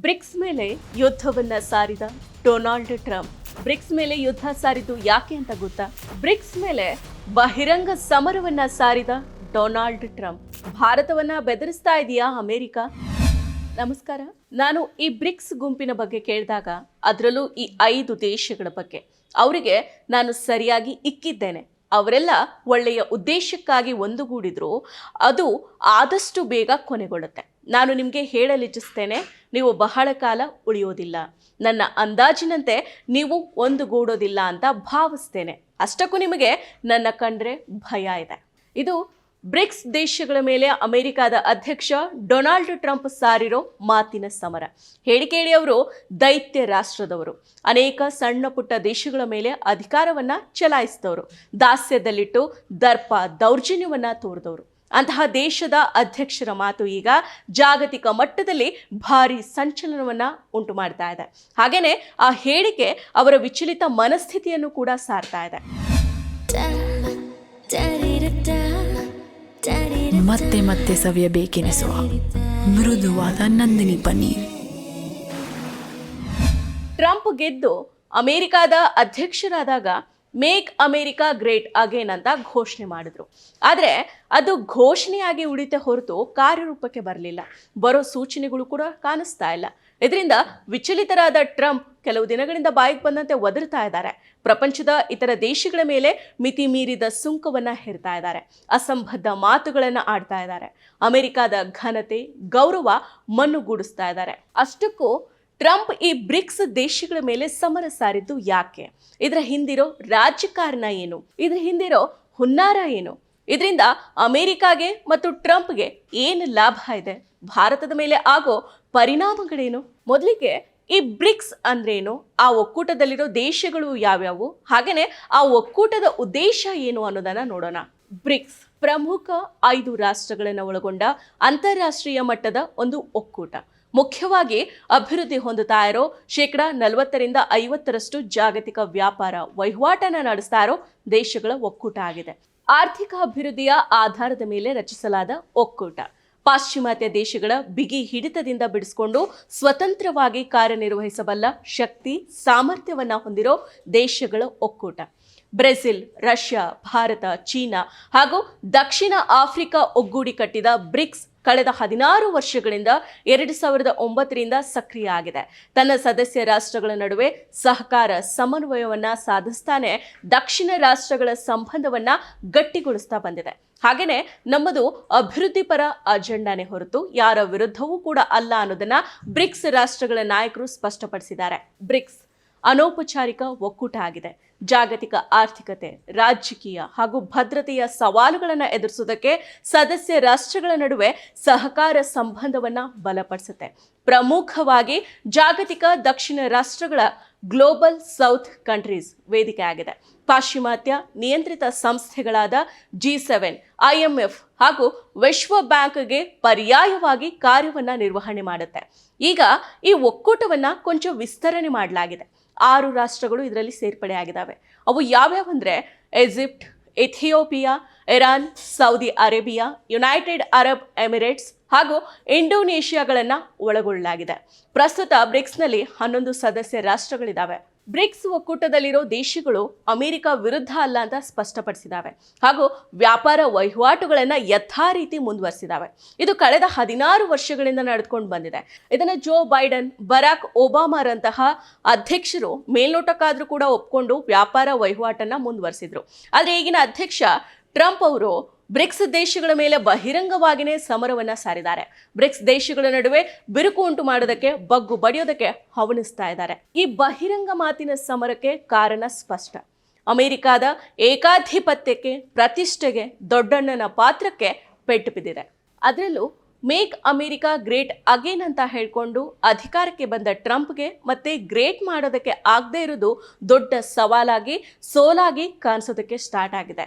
BRICS ಮೇಲೆ ಯುದ್ಧವನ್ನ ಸಾರಿದ Donald Trump. BRICS ಮೇಲೆ ಯುದ್ಧ ಸಾರಿದ್ದು ಯಾಕೆ ಅಂತ ಗೊತ್ತಾ? ಬ್ರಿಕ್ಸ್ ಮೇಲೆ ಬಹಿರಂಗ ಸಮರವನ್ನ ಸಾರಿದ ಡೊನಾಲ್ಡ್ ಟ್ರಂಪ್. ಭಾರತವನ್ನ ಬೆದರಿಸ್ತಾ ಇದೆಯಾ ಅಮೆರಿಕ? ನಮಸ್ಕಾರ. ನಾನು ಈ ಬ್ರಿಕ್ಸ್ ಗುಂಪಿನ ಬಗ್ಗೆ ಕೇಳಿದಾಗ ಅದರಲ್ಲೂ ಈ ಐದು ದೇಶಗಳ ಬಗ್ಗೆ. ಅವರಿಗೆ ನಾನು ಸರಿಯಾಗಿ ಇಕ್ಕಿದ್ದೇನೆ. ಅವರೆಲ್ಲ ಒಳ್ಳೆಯ ಉದ್ದೇಶಕ್ಕಾಗಿ ಒಂದುಗೂಡಿದ್ರು. ಅದು ಆದಷ್ಟು ಬೇಗ ಕೊನೆಗೊಳ್ಳುತ್ತೆ. ನಾನು ನಿಮಗೆ ಹೇಳಲಿಚ್ಛಿಸ್ತೇನೆ ನೀವು ಬಹಳ ಕಾಲ ಉಳಿಯೋದಿಲ್ಲ. ನನ್ನ ಅಂದಾಜಿನಂತೆ ನೀವು ಒಂದುಗೂಡೋದಿಲ್ಲ ಅಂತ ಭಾವಿಸ್ತೇನೆ. ಅಷ್ಟಕ್ಕೂ ನಿಮಗೆ ನನ್ನ ಕಂಡ್ರೆ ಭಯ ಇದೆ. ಇದು ಬ್ರಿಕ್ಸ್ ದೇಶಗಳ ಮೇಲೆ ಅಮೆರಿಕದ ಅಧ್ಯಕ್ಷ ಡೊನಾಲ್ಡ್ ಟ್ರಂಪ್ ಸಾರಿರೋ ಮಾತಿನ ಸಮರ. ಹೇಳಿ ಕೇಳಿ ಅವರು, ದೈತ್ಯ ರಾಷ್ಟ್ರದವರು. ಅನೇಕ ಸಣ್ಣ ಪುಟ್ಟ ದೇಶಗಳ ಮೇಲೆ ಅಧಿಕಾರವನ್ನು ಚಲಾಯಿಸಿದವರು. ದಾಸ್ಯದಲ್ಲಿಟ್ಟು ದರ್ಪ ದೌರ್ಜನ್ಯವನ್ನು ತೋರಿದವರು. ಅಂತಹ ದೇಶದ ಅಧ್ಯಕ್ಷರ ಮಾತು ಈಗ ಜಾಗತಿಕ ಮಟ್ಟದಲ್ಲಿ ಭಾರಿ ಸಂಚಲನವನ್ನ ಉಂಟು ಮಾಡ್ತಾ ಇದೆ. ಹಾಗೆಯೇ ಆ ಹೇಳಿಕೆ ಅವರ ವಿಚಲಿತ ಮನಸ್ಥಿತಿಯನ್ನು ಕೂಡ ಸಾರ್ತಾ ಇದೆ. ಮತ್ತೆ ಮತ್ತೆ ಸವಿಯಬೇಕೆನಿಸುವ ಮೃದುವಾದ ನಂದಿನಿ ಪನ್ನೀರ್. ಟ್ರಂಪ್ ಗೆದ್ದು ಅಮೆರಿಕಾದ ಅಧ್ಯಕ್ಷರಾದಾಗ ಮೇಕ್ ಅಮೇರಿಕಾ ಗ್ರೇಟ್ ಅಗೇನ್ ಅಂತ ಘೋಷಣೆ ಮಾಡಿದ್ರು. ಆದರೆ ಅದು ಘೋಷಣೆಯಾಗಿ ಉಳಿತೆ ಹೊರತು ಕಾರ್ಯರೂಪಕ್ಕೆ ಬರಲಿಲ್ಲ. ಬರೋ ಸೂಚನೆಗಳು ಕೂಡ ಕಾಣಿಸ್ತಾ ಇಲ್ಲ. ಇದರಿಂದ ವಿಚಲಿತರಾದ ಟ್ರಂಪ್ ಕೆಲವು ದಿನಗಳಿಂದ ಬಾಯಿಗೆ ಬಂದಂತೆ ಒದರ್ತಾ ಇದ್ದಾರೆ. ಪ್ರಪಂಚದ ಇತರ ದೇಶಗಳ ಮೇಲೆ ಮಿತಿ ಮೀರಿದ ಸುಂಕವನ್ನು ಹೇರ್ತಾ ಇದ್ದಾರೆ. ಅಸಂಬದ್ಧ ಮಾತುಗಳನ್ನು ಆಡ್ತಾ ಇದ್ದಾರೆ. ಅಮೆರಿಕಾದ ಘನತೆ, ಗೌರವ ಮಣ್ಣುಗೂಡಿಸ್ತಾ ಇದ್ದಾರೆ. ಅಷ್ಟಕ್ಕೂ ಟ್ರಂಪ್ ಈ ಬ್ರಿಕ್ಸ್ ದೇಶಗಳ ಮೇಲೆ ಸಮರ ಸಾರಿದ್ದು ಯಾಕೆ? ಇದರ ಹಿಂದಿರೋ ರಾಜಕಾರಣ ಏನು? ಇದರ ಹಿಂದಿರೋ ಹುನ್ನಾರ ಏನು? ಇದರಿಂದ ಅಮೆರಿಕಾಗೆ ಮತ್ತು ಟ್ರಂಪ್ಗೆ ಏನು ಲಾಭ ಇದೆ? ಭಾರತದ ಮೇಲೆ ಆಗೋ ಪರಿಣಾಮಗಳೇನು? ಮೊದಲಿಗೆ ಈ ಬ್ರಿಕ್ಸ್ ಅಂದ್ರೇನು? ಆ ಒಕ್ಕೂಟದಲ್ಲಿರೋ ದೇಶಗಳು ಯಾವ್ಯಾವು? ಹಾಗೆಯೇ ಆ ಒಕ್ಕೂಟದ ಉದ್ದೇಶ ಏನು ಅನ್ನೋದನ್ನ ನೋಡೋಣ. ಬ್ರಿಕ್ಸ್ ಪ್ರಮುಖ ಐದು ರಾಷ್ಟ್ರಗಳನ್ನು ಒಳಗೊಂಡ ಅಂತಾರಾಷ್ಟ್ರೀಯ ಮಟ್ಟದ ಒಂದು ಒಕ್ಕೂಟ. ಮುಖ್ಯವಾಗಿ ಅಭಿವೃದ್ಧಿ ಹೊಂದುತ್ತಾ ಇರೋ ಶೇಕಡ ನಲವತ್ತರಿಂದ ಐವತ್ತರಷ್ಟು ಜಾಗತಿಕ ವ್ಯಾಪಾರ ವಹಿವಾಟನ ನಡೆಸ್ತಾ ಇರೋ ದೇಶಗಳ ಒಕ್ಕೂಟ ಆಗಿದೆ. ಆರ್ಥಿಕ ಅಭಿವೃದ್ಧಿಯ ಆಧಾರದ ಮೇಲೆ ರಚಿಸಲಾದ ಒಕ್ಕೂಟ. ಪಾಶ್ಚಿಮಾತ್ಯ ದೇಶಗಳ ಬಿಗಿ ಹಿಡಿತದಿಂದ ಬಿಡಿಸಿಕೊಂಡು ಸ್ವತಂತ್ರವಾಗಿ ಕಾರ್ಯನಿರ್ವಹಿಸಬಲ್ಲ ಶಕ್ತಿ ಸಾಮರ್ಥ್ಯವನ್ನ ಹೊಂದಿರೋ ದೇಶಗಳ ಒಕ್ಕೂಟ. ಬ್ರೆಜಿಲ್, ರಷ್ಯಾ, ಭಾರತ, ಚೀನಾ ಹಾಗೂ ದಕ್ಷಿಣ ಆಫ್ರಿಕಾ ಒಗ್ಗೂಡಿ ಕಟ್ಟಿದ ಬ್ರಿಕ್ಸ್ ಕಳೆದ ಹದಿನಾರು ವರ್ಷಗಳಿಂದ ಎರಡು ಸಾವಿರದ ಒಂಬತ್ತರಿಂದ ಸಕ್ರಿಯ ಆಗಿದೆ. ತನ್ನ ಸದಸ್ಯ ರಾಷ್ಟ್ರಗಳ ನಡುವೆ ಸಹಕಾರ ಸಮನ್ವಯವನ್ನ ಸಾಧಿಸ್ತಾನೆ ದಕ್ಷಿಣ ರಾಷ್ಟ್ರಗಳ ಸಂಬಂಧವನ್ನ ಗಟ್ಟಿಗೊಳಿಸ್ತಾ ಬಂದಿದೆ. ಹಾಗೇನೆ ನಮ್ಮದು ಅಭಿವೃದ್ಧಿಪರ ಅಜೆಂಡಾನೇ ಹೊರತು ಯಾರ ವಿರುದ್ಧವೂ ಕೂಡ ಅಲ್ಲ ಅನ್ನೋದನ್ನ ಬ್ರಿಕ್ಸ್ ರಾಷ್ಟ್ರಗಳ ನಾಯಕರು ಸ್ಪಷ್ಟಪಡಿಸಿದ್ದಾರೆ. ಬ್ರಿಕ್ಸ್ ಅನೌಪಚಾರಿಕ ಒಕ್ಕೂಟ ಆಗಿದೆ. ಜಾಗತಿಕ ಆರ್ಥಿಕತೆ, ರಾಜಕೀಯ ಹಾಗೂ ಭದ್ರತೆಯ ಸವಾಲುಗಳನ್ನು ಎದುರಿಸುವುದಕ್ಕೆ ಸದಸ್ಯ ರಾಷ್ಟ್ರಗಳ ನಡುವೆ ಸಹಕಾರ ಸಂಬಂಧವನ್ನು ಬಲಪಡಿಸುತ್ತೆ. ಪ್ರಮುಖವಾಗಿ ಜಾಗತಿಕ ದಕ್ಷಿಣ ರಾಷ್ಟ್ರಗಳ ಗ್ಲೋಬಲ್ ಸೌತ್ ಕಂಟ್ರೀಸ್ ವೇದಿಕೆ ಆಗಿದೆ. ಪಾಶ್ಚಿಮಾತ್ಯ ನಿಯಂತ್ರಿತ ಸಂಸ್ಥೆಗಳಾದ ಜಿ ಸೆವೆನ್ ಐಎಂಎಫ್ ಹಾಗೂ ವಿಶ್ವ ಬ್ಯಾಂಕ್ಗೆ ಪರ್ಯಾಯವಾಗಿ ಕಾರ್ಯವನ್ನು ನಿರ್ವಹಣೆ ಮಾಡುತ್ತೆ. ಈಗ ಈ ಒಕ್ಕೂಟವನ್ನು ಕೊಂಚ ವಿಸ್ತರಣೆ ಮಾಡಲಾಗಿದೆ. ಆರು ರಾಷ್ಟ್ರಗಳು ಇದರಲ್ಲಿ ಸೇರ್ಪಡೆಯಾಗಿದ್ದಾವೆ ಅವು ಯಾವ್ಯಾವಂದ್ರೆ Egypt Ethiopia Iran, Saudi Arabia, United Arab Emirates ಹಾಗೂ ಇಂಡೋನೇಷಿಯಾಗಳನ್ನು ಒಳಗೊಳ್ಳಲಾಗಿದೆ. ಪ್ರಸ್ತುತ ಬ್ರಿಕ್ಸ್ನಲ್ಲಿ ಹನ್ನೊಂದು ಸದಸ್ಯ ರಾಷ್ಟ್ರಗಳಿದ್ದಾವೆ ಬ್ರಿಕ್ಸ್ ಒಕ್ಕೂಟದಲ್ಲಿರೋ ದೇಶಗಳು ಅಮೆರಿಕ ವಿರುದ್ಧ ಅಲ್ಲ ಅಂತ ಸ್ಪಷ್ಟಪಡಿಸಿದ್ದಾವೆ. ಹಾಗೂ ವ್ಯಾಪಾರ ವಹಿವಾಟುಗಳನ್ನು ಯಥಾ ರೀತಿ ಮುಂದುವರಿಸಿದ್ದಾವೆ. ಇದು ಕಳೆದ ಹದಿನಾರು ವರ್ಷಗಳಿಂದ ನಡೆದುಕೊಂಡು ಬಂದಿದೆ. ಇದನ್ನು ಜೋ ಬೈಡನ್, ಬರಾಕ್ ಒಬಾಮಾರಂತಹ ಅಧ್ಯಕ್ಷರು ಮೇಲ್ನೋಟಕ್ಕಾದರೂ ಕೂಡ ಒಪ್ಕೊಂಡು ವ್ಯಾಪಾರ ವಹಿವಾಟನ್ನು ಮುಂದುವರಿಸಿದ್ರು. ಆದರೆ ಈಗಿನ ಅಧ್ಯಕ್ಷ ಟ್ರಂಪ್ ಅವರು ಬ್ರಿಕ್ಸ್ ದೇಶಗಳ ಮೇಲೆ ಬಹಿರಂಗವಾಗಿಯೇ ಸಮರವನ್ನ ಸಾರಿದ್ದಾರೆ. ಬ್ರಿಕ್ಸ್ ದೇಶಗಳ ನಡುವೆ ಬಿರುಕು ಉಂಟು ಮಾಡೋದಕ್ಕೆ ಬಗ್ಗು ಬಡಿಯೋದಕ್ಕೆ ಹವಣಿಸ್ತಾ ಇದ್ದಾರೆ. ಈ ಬಹಿರಂಗ ಮಾತಿನ ಸಮರಕ್ಕೆ ಕಾರಣ ಸ್ಪಷ್ಟ. ಅಮೆರಿಕಾದ ಏಕಾಧಿಪತ್ಯಕ್ಕೆ, ಪ್ರತಿಷ್ಠೆಗೆ, ದೊಡ್ಡಣ್ಣನ ಪಾತ್ರಕ್ಕೆ ಪೆಟ್ಟು ಬಿದ್ದಿದೆ. ಅದರಲ್ಲೂ ಮೇಕ್ ಅಮೆರಿಕಾ ಗ್ರೇಟ್ ಅಗೇನ್ ಅಂತ ಹೇಳ್ಕೊಂಡು ಅಧಿಕಾರಕ್ಕೆ ಬಂದ ಟ್ರಂಪ್ಗೆ ಮತ್ತೆ ಗ್ರೇಟ್ ಮಾಡೋದಕ್ಕೆ ಆಗದೇ ಇರೋದು ದೊಡ್ಡ ಸವಾಲಾಗಿ, ಸೋಲಾಗಿ ಕಾಣಿಸೋದಕ್ಕೆ ಸ್ಟಾರ್ಟ್ ಆಗಿದೆ.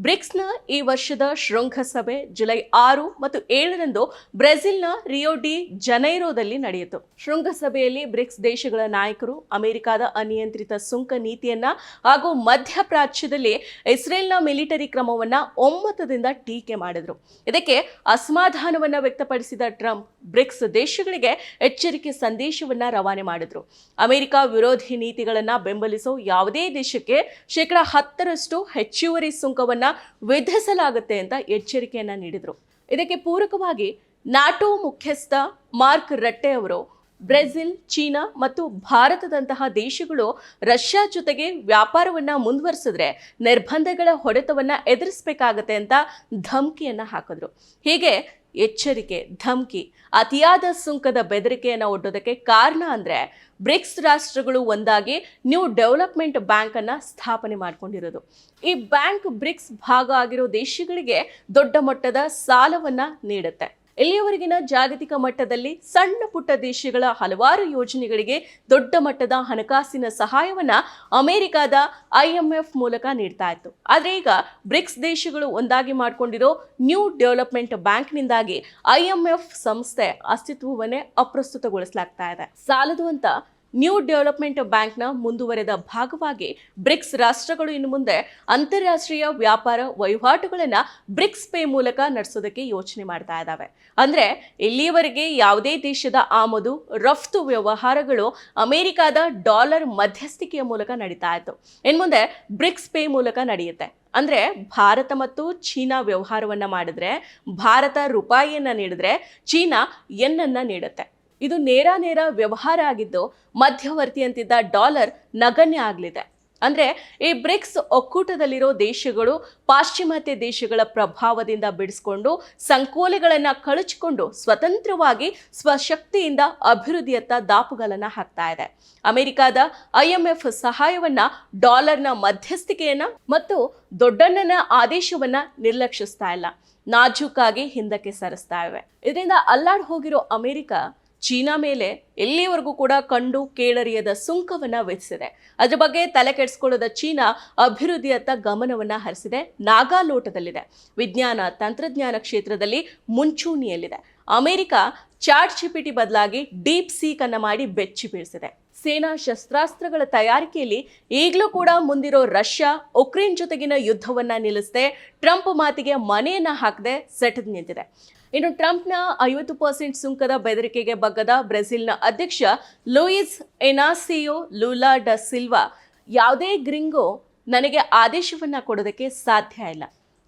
ಬ್ರಿಕ್ಸ್ನ ಈ ವರ್ಷದ ಶೃಂಗಸಭೆ ಜುಲೈ ಆರು ಮತ್ತು ಏಳರಂದು ಬ್ರೆಜಿಲ್ನ ರಿಯೋ ಡಿ ಜನೈರೋದಲ್ಲಿ ನಡೆಯಿತು. ಶೃಂಗಸಭೆಯಲ್ಲಿ ಬ್ರಿಕ್ಸ್ ದೇಶಗಳ ನಾಯಕರು, ಅಮೆರಿಕದ ಅನಿಯಂತ್ರಿತ ಸುಂಕ ನೀತಿಯನ್ನ ಹಾಗೂ ಮಧ್ಯಪ್ರಾಚ್ಯದಲ್ಲಿ ಇಸ್ರೇಲ್ನ ಮಿಲಿಟರಿ ಕ್ರಮವನ್ನ ಒಮ್ಮತದಿಂದ ಟೀಕೆ ಮಾಡಿದರು. ಇದಕ್ಕೆ ಅಸಮಾಧಾನವನ್ನ ವ್ಯಕ್ತಪಡಿಸಿದ ಟ್ರಂಪ್ ಬ್ರಿಕ್ಸ್ ದೇಶಗಳಿಗೆ ಎಚ್ಚರಿಕೆ ಸಂದೇಶವನ್ನ ರವಾನೆ ಮಾಡಿದ್ರು. ಅಮೆರಿಕ ವಿರೋಧಿ ನೀತಿಗಳನ್ನ ಬೆಂಬಲಿಸೋ ಯಾವುದೇ ದೇಶಕ್ಕೆ ಶೇಕಡಾ ಹತ್ತರಷ್ಟು ಹೆಚ್ಚುವರಿ ಸುಂಕವನ್ನ ವಿಧಿಸಲಾಗುತ್ತೆ ಅಂತ ಎಚ್ಚರಿಕೆಯನ್ನ ನೀಡಿದರು. ಇದಕ್ಕೆ ಪೂರಕವಾಗಿ ನಾಟೋ ಮುಖ್ಯಸ್ಥ ಮಾರ್ಕ್ ರಟ್ಟೆ ಅವರು, ಬ್ರೆಜಿಲ್, ಚೀನಾ ಮತ್ತು ಭಾರತದಂತಹ ದೇಶಗಳು ರಷ್ಯಾ ಜೊತೆಗೆ ವ್ಯಾಪಾರವನ್ನ ಮುಂದುವರಿಸಿದ್ರೆ ನಿರ್ಬಂಧಗಳ ಹೊಡೆತವನ್ನು ಎದುರಿಸಬೇಕಾಗತ್ತೆ ಅಂತ ಧಮಕಿಯನ್ನ ಹಾಕಿದ್ರು. ಹೀಗೆ ಎಚ್ಚರಿಕೆ, ಧಮಕಿ, ಅತಿಯಾದ ಸುಂಕದ ಬೆದರಿಕೆಯನ್ನು ಒಡ್ಡೋದಕ್ಕೆ ಕಾರಣ ಅಂದ್ರೆ ಬ್ರಿಕ್ಸ್ ರಾಷ್ಟ್ರಗಳು ಒಂದಾಗಿ ನ್ಯೂ ಡೆವಲಪ್ಮೆಂಟ್ ಬ್ಯಾಂಕ್ ಅನ್ನ ಸ್ಥಾಪನೆ ಮಾಡ್ಕೊಂಡಿರೋದು. ಈ ಬ್ಯಾಂಕ್ ಬ್ರಿಕ್ಸ್ ಭಾಗ ಆಗಿರೋ ದೇಶಗಳಿಗೆ ದೊಡ್ಡ ಮಟ್ಟದ ಸಾಲವನ್ನ ನೀಡುತ್ತೆ. ಇಲ್ಲಿಯವರೆಗಿನ ಜಾಗತಿಕ ಮಟ್ಟದಲ್ಲಿ ಸಣ್ಣ ಪುಟ್ಟ ದೇಶಗಳ ಹಲವಾರು ಯೋಜನೆಗಳಿಗೆ ದೊಡ್ಡ ಮಟ್ಟದ ಹಣಕಾಸಿನ ಸಹಾಯವನ್ನ ಅಮೆರಿಕದ ಐಎಂಎಫ್ ಮೂಲಕ ನೀಡ್ತಾ ಇತ್ತು. ಆದರೆ ಈಗ ಬ್ರಿಕ್ಸ್ ದೇಶಗಳು ಒಂದಾಗಿ ಮಾಡಿಕೊಂಡಿರೋ ನ್ಯೂ ಡೆವಲಪ್ಮೆಂಟ್ ಬ್ಯಾಂಕ್ನಿಂದಾಗಿ ಐಎಂಎಫ್ ಸಂಸ್ಥೆ ಅಸ್ತಿತ್ವವನ್ನೇ ಅಪ್ರಸ್ತುತಗೊಳಿಸಲಾಗ್ತಾ ಇದೆ. ಸಾಲದು ಅಂತ ನ್ಯೂ ಡೆವಲಪ್ಮೆಂಟ್ ಬ್ಯಾಂಕ್ನ ಮುಂದುವರೆದ ಭಾಗವಾಗಿ ಬ್ರಿಕ್ಸ್ ರಾಷ್ಟ್ರಗಳು ಇನ್ನು ಮುಂದೆ ಅಂತಾರಾಷ್ಟ್ರೀಯ ವ್ಯಾಪಾರ ವಹಿವಾಟುಗಳನ್ನು ಬ್ರಿಕ್ಸ್ ಪೇ ಮೂಲಕ ನಡೆಸೋದಕ್ಕೆ ಯೋಚನೆ ಮಾಡ್ತಾ ಇದ್ದಾವೆ ಅಂದರೆ ಇಲ್ಲಿಯವರೆಗೆ ಯಾವುದೇ ದೇಶದ ಆಮದು, ರಫ್ತು ವ್ಯವಹಾರಗಳು ಅಮೆರಿಕಾದ ಡಾಲರ್ ಮಧ್ಯಸ್ಥಿಕೆಯ ಮೂಲಕ ನಡೀತಾ ಇತ್ತು. ಇನ್ನು ಮುಂದೆ ಬ್ರಿಕ್ಸ್ ಪೇ ಮೂಲಕ ನಡೆಯುತ್ತೆ. ಅಂದರೆ ಭಾರತ ಮತ್ತು ಚೀನಾ ವ್ಯವಹಾರವನ್ನು ಮಾಡಿದ್ರೆ, ಭಾರತ ರೂಪಾಯಿಯನ್ನು ನೀಡಿದ್ರೆ ಚೀನಾ ಎನ್ನನ್ನು ನೀಡುತ್ತೆ. ಇದು ನೇರ ನೇರ ವ್ಯವಹಾರ ಆಗಿದ್ದು ಮಧ್ಯವರ್ತಿ ಅಂತಿದ್ದ ಡಾಲರ್ ನಗಣ್ಯ ಆಗಲಿದೆ. ಅಂದರೆ ಈ ಬ್ರಿಕ್ಸ್ ಒಕ್ಕೂಟದಲ್ಲಿರೋ ದೇಶಗಳು ಪಾಶ್ಚಿಮಾತ್ಯ ದೇಶಗಳ ಪ್ರಭಾವದಿಂದ ಬಿಡಿಸ್ಕೊಂಡು ಸಂಕೋಲೆಗಳನ್ನು ಕಳಚಿಕೊಂಡು ಸ್ವತಂತ್ರವಾಗಿ ಸ್ವಶಕ್ತಿಯಿಂದ ಅಭಿವೃದ್ಧಿಯತ್ತ ದಾಪುಗಳನ್ನು ಹಾಕ್ತಾ ಇದೆ. ಅಮೆರಿಕದ ಐಎಂಎಫ್ ಸಹಾಯವನ್ನ ಡಾಲರ್ನ ಮಧ್ಯಸ್ಥಿಕೆಯನ್ನ ಮತ್ತು ದೊಡ್ಡಣ್ಣನ ಆದೇಶವನ್ನ ನಿರ್ಲಕ್ಷಿಸ್ತಾ ಇಲ್ಲ. ನಾಜೂಕಾಗಿ ಹಿಂದಕ್ಕೆ ಸರಿಸ್ತಾ ಇವೆ. ಇದರಿಂದ ಅಲ್ಲಾಡ್ ಹೋಗಿರೋ ಅಮೆರಿಕ ಚೀನಾ ಮೇಲೆ ಎಲ್ಲಿವರೆಗೂ ಕೂಡ ಕಂಡು ಕೇಳರಿಯದ ಸುಂಕವನ್ನ ವಿಧಿಸಿದೆ. ಅದ್ರ ಬಗ್ಗೆ ತಲೆ ಕೆಡಿಸ್ಕೊಳ್ಳದ ಚೀನಾ ಅಭಿವೃದ್ಧಿಯತ್ತ ಗಮನವನ್ನ ಹರಿಸಿದೆ. ನಾಗಾಲೋಟದಲ್ಲಿದೆ ವಿಜ್ಞಾನ, ತಂತ್ರಜ್ಞಾನ ಕ್ಷೇತ್ರದಲ್ಲಿ ಮುಂಚೂಣಿಯಲ್ಲಿದೆ. ಅಮೆರಿಕ ಚಾಟ್ ಜಿಪಿಟಿ ಬದಲಾಗಿ ಡೀಪ್ ಸೀಕ್ ಅನ್ನ ಮಾಡಿ ಬೆಚ್ಚಿ ಬೀಳಿಸಿದೆ. ಸೇನಾ ಶಸ್ತ್ರಾಸ್ತ್ರಗಳ ತಯಾರಿಕೆಯಲ್ಲಿ ಈಗಲೂ ಕೂಡ ಮುಂದಿರೋ ರಷ್ಯಾ, ಉಕ್ರೇನ್ ಜೊತೆಗಿನ ಯುದ್ಧವನ್ನ ನಿಲ್ಲಿಸದೆ ಟ್ರಂಪ್ ಮಾತಿಗೆ ಮನೆಯನ್ನ ಹಾಕದೆ ಸೆಟದ್ ನಿಂತಿದೆ. ಇನ್ನು ಟ್ರಂಪ್ನ ಐವತ್ತು ಪರ್ಸೆಂಟ್ ಸುಂಕದ ಬೆದರಿಕೆಗೆ ಬಗ್ಗದ ಬ್ರೆಜಿಲ್ನ ಅಧ್ಯಕ್ಷ ಲೂಯಿಸ್ ಎನಾಸಿಯೊ ಲೂಲಾ ಡ ಸಿಲ್ವಾ ಯಾವುದೇ ಗ್ರಿಂಗೋ ನನಗೆ ಆದೇಶವನ್ನ ಕೊಡೋದಕ್ಕೆ ಸಾಧ್ಯ ಇಲ್ಲ.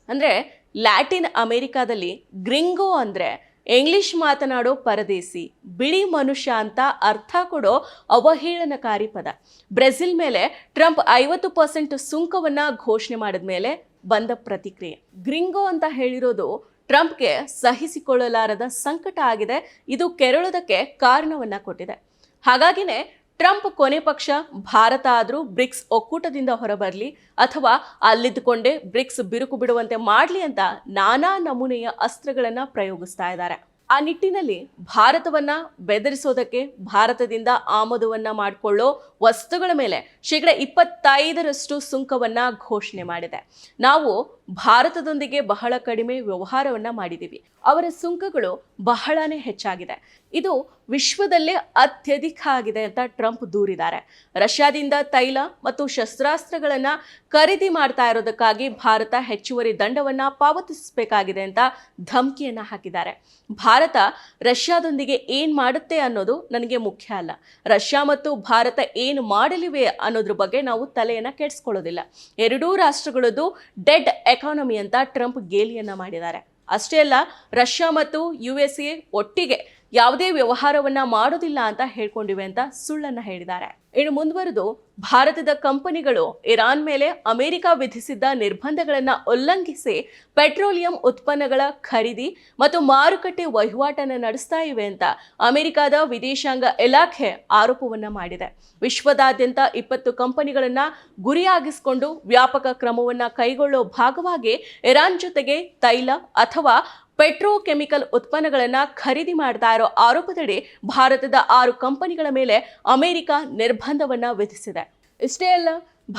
ಅಂದರೆ ಲ್ಯಾಟಿನ್ ಅಮೆರಿಕಾದಲ್ಲಿ ಗ್ರಿಂಗೋ ಅಂದರೆ ಇಂಗ್ಲಿಷ್ ಮಾತನಾಡೋ ಪರದೇಸಿ, ಬಿಳಿ ಮನುಷ್ಯ ಅಂತ ಅರ್ಥ ಕೊಡೋ ಅವಹೇಳನಕಾರಿ ಪದ. ಬ್ರೆಜಿಲ್ ಮೇಲೆ ಟ್ರಂಪ್ ಐವತ್ತು ಪರ್ಸೆಂಟ್ ಸುಂಕವನ್ನು ಘೋಷಣೆ ಮಾಡಿದ ಮೇಲೆ ಬಂದ ಪ್ರತಿಕ್ರಿಯೆ. ಗ್ರಿಂಗೋ ಅಂತ ಹೇಳಿರೋದು ಟ್ರಂಪ್ಗೆ ಸಹಿಸಿಕೊಳ್ಳಲಾರದ ಸಂಕಟ ಆಗಿದೆ. ಇದು ಕೆರಳೋದಕ್ಕೆ ಕಾರಣವನ್ನು ಕೊಟ್ಟಿದೆ. ಹಾಗಾಗಿನೇ ಟ್ರಂಪ್ ಕೊನೆ ಪಕ್ಷ ಭಾರತ ಆದರೂ ಬ್ರಿಕ್ಸ್ ಒಕ್ಕೂಟದಿಂದ ಹೊರಬರಲಿ ಅಥವಾ ಅಲ್ಲಿದ್ದುಕೊಂಡೇ ಬ್ರಿಕ್ಸ್ ಬಿರುಕು ಬಿಡುವಂತೆ ಮಾಡಲಿ ಅಂತ ನಾನಾ ನಮೂನೆಯ ಅಸ್ತ್ರಗಳನ್ನು ಪ್ರಯೋಗಿಸ್ತಾ ಇದ್ದಾರೆ. ಆ ನಿಟ್ಟಿನಲ್ಲಿ ಭಾರತವನ್ನ ಬೆದರಿಸೋದಕ್ಕೆ, ಭಾರತದಿಂದ ಆಮದುವನ್ನ ಮಾಡಿಕೊಳ್ಳೋ ವಸ್ತುಗಳ ಮೇಲೆ ಶೇಕಡ ಇಪ್ಪತ್ತೈದರಷ್ಟು ಸುಂಕವನ್ನ ಘೋಷಣೆ ಮಾಡಿದೆ. ನಾವು ಭಾರತದೊಂದಿಗೆ ಬಹಳ ಕಡಿಮೆ ವ್ಯವಹಾರವನ್ನು ಮಾಡಿದ್ದೀವಿ ಅವರ ಸುಂಕಗಳು ಬಹಳನೇ ಹೆಚ್ಚಾಗಿದೆ. ಇದು ವಿಶ್ವದಲ್ಲೇ ಅತ್ಯಧಿಕ ಆಗಿದೆ ಅಂತ ಟ್ರಂಪ್ ದೂರಿದ್ದಾರೆ. ರಷ್ಯಾದಿಂದ ತೈಲ ಮತ್ತು ಶಸ್ತ್ರಾಸ್ತ್ರಗಳನ್ನು ಖರೀದಿ ಮಾಡ್ತಾ ಇರೋದಕ್ಕಾಗಿ ಭಾರತ ಹೆಚ್ಚುವರಿ ದಂಡವನ್ನು ಪಾವತಿಸಬೇಕಾಗಿದೆ ಅಂತ ಧಮಕಿಯನ್ನು ಹಾಕಿದ್ದಾರೆ. ಭಾರತ ರಷ್ಯಾದೊಂದಿಗೆ ಏನು ಮಾಡುತ್ತೆ ಅನ್ನೋದು ನನಗೆ ಮುಖ್ಯ ಅಲ್ಲ. ರಷ್ಯಾ ಮತ್ತು ಭಾರತ ಏನು ಮಾಡಲಿವೆ ಅನ್ನೋದ್ರ ಬಗ್ಗೆ ನಾವು ತಲೆಯನ್ನು ಕೆಡಿಸ್ಕೊಳ್ಳೋದಿಲ್ಲ. ಎರಡೂ ರಾಷ್ಟ್ರಗಳದ್ದು ಡೆಡ್ ಎಕಾನಮಿ ಅಂತ ಟ್ರಂಪ್ ಗೇಲಿಯನ್ನು ಮಾಡಿದ್ದಾರೆ. ಅಷ್ಟೇ ಅಲ್ಲ, ರಷ್ಯಾ ಮತ್ತು ಯು ಎಸ್ ಎ ಒಟ್ಟಿಗೆ ಯಾವುದೇ ವ್ಯವಹಾರವನ್ನ ಮಾಡೋದಿಲ್ಲ ಅಂತ ಹೇಳ್ಕೊಂಡಿವೆ ಅಂತ ಸುಳ್ಳನ್ನ ಹೇಳಿದ್ದಾರೆ. ಇನ್ನು ಮುಂದುವರೆದು ಭಾರತದ ಕಂಪನಿಗಳು ಇರಾನ್ ಮೇಲೆ ಅಮೆರಿಕ ವಿಧಿಸಿದ್ದ ನಿರ್ಬಂಧಗಳನ್ನ ಉಲ್ಲಂಘಿಸಿ ಪೆಟ್ರೋಲಿಯಂ ಉತ್ಪನ್ನಗಳ ಖರೀದಿ ಮತ್ತು ಮಾರುಕಟ್ಟೆ ವಹಿವಾಟನ್ನು ನಡೆಸ್ತಾ ಇವೆ ಅಂತ ಅಮೆರಿಕದ ವಿದೇಶಾಂಗ ಇಲಾಖೆ ಆರೋಪವನ್ನ ಮಾಡಿದೆ. ವಿಶ್ವದಾದ್ಯಂತ ಇಪ್ಪತ್ತು ಕಂಪನಿಗಳನ್ನ ಗುರಿಯಾಗಿಸಿಕೊಂಡು ವ್ಯಾಪಕ ಕ್ರಮವನ್ನ ಕೈಗೊಳ್ಳೋ ಭಾಗವಾಗಿ ಇರಾನ್ ಜೊತೆಗೆ ತೈಲ ಅಥವಾ ಪೆಟ್ರೋಕೆಮಿಕಲ್ ಉತ್ಪನ್ನಗಳನ್ನು ಖರೀದಿ ಮಾಡ್ತಾ ಇರೋ ಆರೋಪದಡಿ ಭಾರತದ ಆರು ಕಂಪನಿಗಳ ಮೇಲೆ ಅಮೆರಿಕ ನಿರ್ಬಂಧವನ್ನು ವಿಧಿಸಿದೆ. ಇಷ್ಟೇ ಅಲ್ಲ,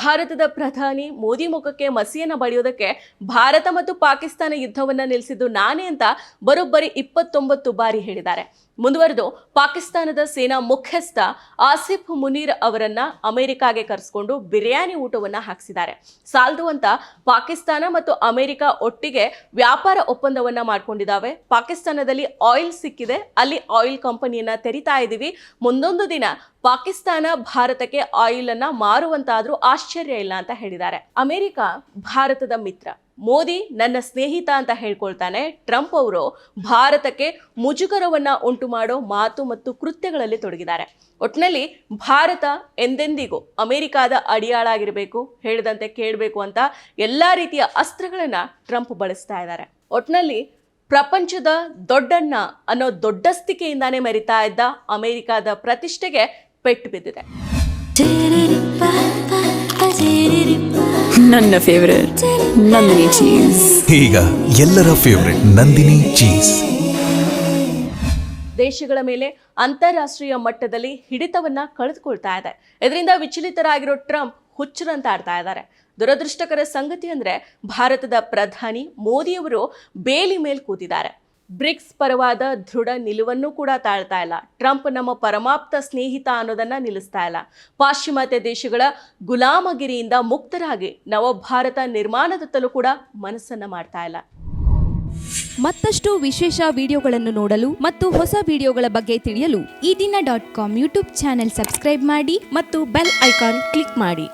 ಭಾರತದ ಪ್ರಧಾನಿ ಮೋದಿ ಮುಖಕ್ಕೆ ಮಸಿಯನ್ನು ಬಳಿಯೋದಕ್ಕೆ ಭಾರತ ಮತ್ತು ಪಾಕಿಸ್ತಾನ ಯುದ್ಧವನ್ನು ನಿಲ್ಲಿಸಿದ್ದು ನಾನೇ ಅಂತ ಬರೋಬ್ಬರಿ ಇಪ್ಪತ್ತೊಂಬತ್ತು ಬಾರಿ ಹೇಳಿದ್ದಾರೆ. ಮುಂದುವರೆದು ಪಾಕಿಸ್ತಾನದ ಸೇನಾ ಮುಖ್ಯಸ್ಥ ಆಸಿಫ್ ಮುನೀರ್ ಅವರನ್ನ ಅಮೆರಿಕಾಗೆ ಕರೆಸಿಕೊಂಡು ಬಿರಿಯಾನಿ ಊಟವನ್ನ ಹಾಕಿಸಿದ್ದಾರೆ. ಸಾಲದು ಅಂತ ಪಾಕಿಸ್ತಾನ ಮತ್ತು ಅಮೆರಿಕ ಒಟ್ಟಿಗೆ ವ್ಯಾಪಾರ ಒಪ್ಪಂದವನ್ನ ಮಾಡ್ಕೊಂಡಿದ್ದಾವೆ. ಪಾಕಿಸ್ತಾನದಲ್ಲಿ ಆಯಿಲ್ ಸಿಕ್ಕಿದೆ. ಅಲ್ಲಿ ಆಯಿಲ್ ಕಂಪನಿಯನ್ನ ತೆರಿತಾ ಇದ್ದೀವಿ. ಮುಂದೊಂದು ದಿನ ಪಾಕಿಸ್ತಾನ ಭಾರತಕ್ಕೆ ಆಯಿಲ್ ಅನ್ನ ಮಾರುವಂತಾದ್ರೂ ಆಶ್ಚರ್ಯ ಇಲ್ಲ ಅಂತ ಹೇಳಿದ್ದಾರೆ. ಅಮೆರಿಕ, ಭಾರತದ ಮಿತ್ರ. ಮೋದಿ ನನ್ನ ಸ್ನೇಹಿತ ಅಂತ ಹೇಳ್ಕೊಳ್ತಾನೆ. ಟ್ರಂಪ್ ಅವರು ಭಾರತಕ್ಕೆ ಮುಜುಗರವನ್ನು ಉಂಟು ಮಾಡೋ ಮಾತು ಮತ್ತು ಕೃತ್ಯಗಳಲ್ಲಿ ತೊಡಗಿದ್ದಾರೆ. ಒಟ್ಟಿನಲ್ಲಿ ಭಾರತ ಎಂದೆಂದಿಗೂ ಅಮೆರಿಕಾದ ಅಡಿಯಾಳಾಗಿರಬೇಕು, ಹೇಳಿದಂತೆ ಕೇಳಬೇಕು ಅಂತ ಎಲ್ಲ ರೀತಿಯ ಅಸ್ತ್ರಗಳನ್ನು ಟ್ರಂಪ್ ಬಳಸ್ತಾ ಇದ್ದಾರೆ. ಒಟ್ಟಿನಲ್ಲಿ ಪ್ರಪಂಚದ ದೊಡ್ಡಣ್ಣ ಅನ್ನೋ ದೊಡ್ಡಸ್ತಿಕೆಯಿಂದಾನೇ ಮೆರಿತಾ ಇದ್ದ ಅಮೆರಿಕಾದ ಪ್ರತಿಷ್ಠೆಗೆ ಪೆಟ್ಟು ಬಿದ್ದಿದೆ. ನನ್ನ ಫೇವರೇಟ್ ನಂದಿನಿ ಚೀಸ್ ಈಗ ಎಲ್ಲರ ಫೇವರೇಟ್ ನಂದಿನಿ ಚೀಸ್ ದೇಶಗಳ ಮೇಲೆ ಅಂತಾರಾಷ್ಟ್ರೀಯ ಮಟ್ಟದಲ್ಲಿ ಹಿಡಿತವನ್ನ ಕಳೆದುಕೊಳ್ತಾ ಇದೆ. ಇದರಿಂದ ವಿಚಲಿತರಾಗಿರೋ ಟ್ರಂಪ್ ಹುಚ್ಚರಂತ ಆಡ್ತಾ ಇದ್ದಾರೆ. ದುರದೃಷ್ಟಕರ ಸಂಗತಿ ಅಂದ್ರೆ ಭಾರತದ ಪ್ರಧಾನಿ ಮೋದಿಯವರು ಬೇಲಿ ಮೇಲೆ ಕೂತಿದ್ದಾರೆ. ಬ್ರಿಕ್ಸ್ ಪರವಾದ ದೃಢ ನಿಲುವನ್ನು ಕೂಡ ತಾಳ್ತಾ ಇಲ್ಲ. ಟ್ರಂಪ್ ನಮ್ಮ ಪರಮಾಪ್ತ ಸ್ನೇಹಿತ ಅನ್ನೋದನ್ನು ನಿಲ್ಲಿಸ್ತಾ ಇಲ್ಲ. ಪಾಶ್ಚಿಮಾತ್ಯ ದೇಶಗಳ ಗುಲಾಮಗಿರಿಯಿಂದ ಮುಕ್ತರಾಗಿ ನವಭಾರತ ನಿರ್ಮಾಣದತ್ತಲೂ ಕೂಡ ಮನಸ್ಸನ್ನು ಮಾಡ್ತಾ ಇಲ್ಲ. ಮತ್ತಷ್ಟು ವಿಶೇಷ ವಿಡಿಯೋಗಳನ್ನು ನೋಡಲು ಮತ್ತು ಹೊಸ ವಿಡಿಯೋಗಳ ಬಗ್ಗೆ ತಿಳಿಯಲು ಈ ದಿನ dot com YouTube channel subscribe ಮಾಡಿ ಮತ್ತು ಬೆಲ್ ಐಕಾನ್ ಕ್ಲಿಕ್ ಮಾಡಿ.